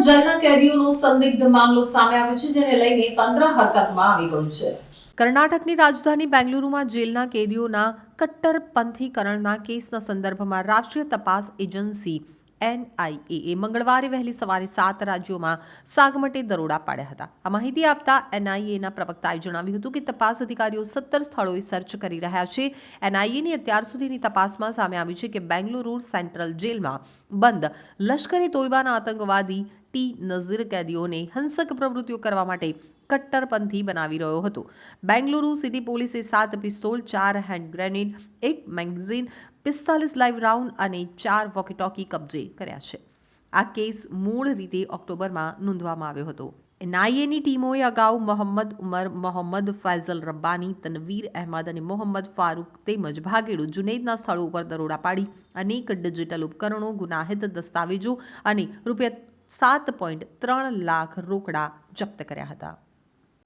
જેલના કેદીઓનો સંદિગ્ધ મામલો સામે આવ્યો છે, જેને લઈને તંત્ર હરકતમાં આવી ગયું છે. કર્ણાટકની રાજધાની બેંગલુરુમાં જેલના કેદીઓના કટ્ટરપંથીકરણના કેસના સંદર્ભમાં રાષ્ટ્રીય તપાસ એજન્સી એનઆઈએ મંગળવારે વહેલી સવારે સાત રાજ્યોમાં સાગમટે દરોડા પાડ્યા હતા. આ માહિતી આપતા એનઆઈએના પ્રવક્તાએ જણાવ્યું હતું કે તપાસ અધિકારીઓ સત્તર સ્થળોએ સર્ચ કરી રહ્યા છે. એનઆઈએની અત્યાર સુધીની તપાસમાં સામે આવ્યું છે કે બેંગલુરુ સેન્ટ્રલ જેલમાં બંધ લશ્કરે તોયબાના આતંકવાદી ટી નઝીર કેદીઓને હિંસક પ્રવૃત્તિઓ કરવા માટે કટ્ટરપંથી બનાવી રહ્યો હતો. બેંગલુરુ સિટી પોલીસે સાત પિસ્તોલ, ચાર હેન્ડ ગ્રેનેડ, એક મેગઝીન, પિસ્તાલીસ લાઇવ રાઉન્ડ અને ચાર વોકીટોકી કબજે કર્યા છે. આ કેસ મૂળ રીતે ઓક્ટોબરમાં નોંધવામાં આવ્યો હતો. એનઆઈએની ટીમોએ અગાઉ મોહમ્મદ ઉમર, મોહમ્મદ ફૈઝલ રબ્બાની, તનવીર અહેમદ અને મોહમ્મદ ફારૂક તેમજ ભાગેડુ જુનેદના સ્થળો ઉપર દરોડા પાડી અનેક ડિજિટલ ઉપકરણો, ગુનાહિત દસ્તાવેજો અને રૂપિયા સાત પોઈન્ટ ત્રણ લાખ રોકડા જપ્ત કર્યા હતા.